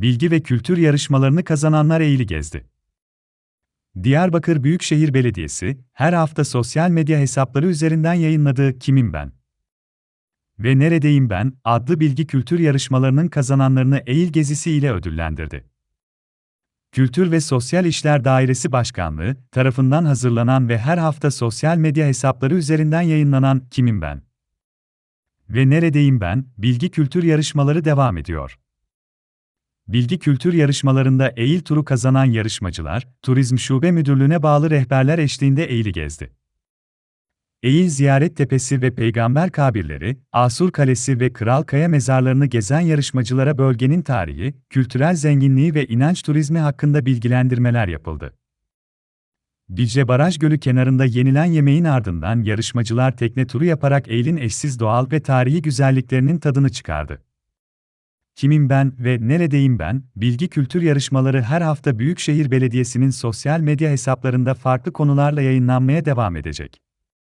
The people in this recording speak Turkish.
bilgi ve kültür yarışmalarını kazananlar eğili gezdi. Diyarbakır Büyükşehir Belediyesi, her hafta sosyal medya hesapları üzerinden yayınladığı Kimim Ben? Ve Neredeyim Ben? adlı bilgi kültür yarışmalarının kazananlarını Eğil gezisi ile ödüllendirdi. Kültür ve Sosyal İşler Dairesi Başkanlığı tarafından hazırlanan ve her hafta sosyal medya hesapları üzerinden yayınlanan Kimim Ben? Ve Neredeyim Ben? bilgi kültür yarışmaları devam ediyor. Bilgi kültür yarışmalarında Eğil turu kazanan yarışmacılar, Turizm Şube Müdürlüğü'ne bağlı rehberler eşliğinde Eğil'i gezdi. Eğil Ziyaret Tepesi ve Peygamber Kabirleri, Asur Kalesi ve Kral Kaya mezarlarını gezen yarışmacılara bölgenin tarihi, kültürel zenginliği ve inanç turizmi hakkında bilgilendirmeler yapıldı. Dicle Baraj Gölü kenarında yenilen yemeğin ardından yarışmacılar tekne turu yaparak Eğil'in eşsiz doğal ve tarihi güzelliklerinin tadını çıkardı. Kimim ben ve neredeyim ben? Bilgi kültür yarışmaları her hafta Büyükşehir Belediyesi'nin sosyal medya hesaplarında farklı konularla yayınlanmaya devam edecek.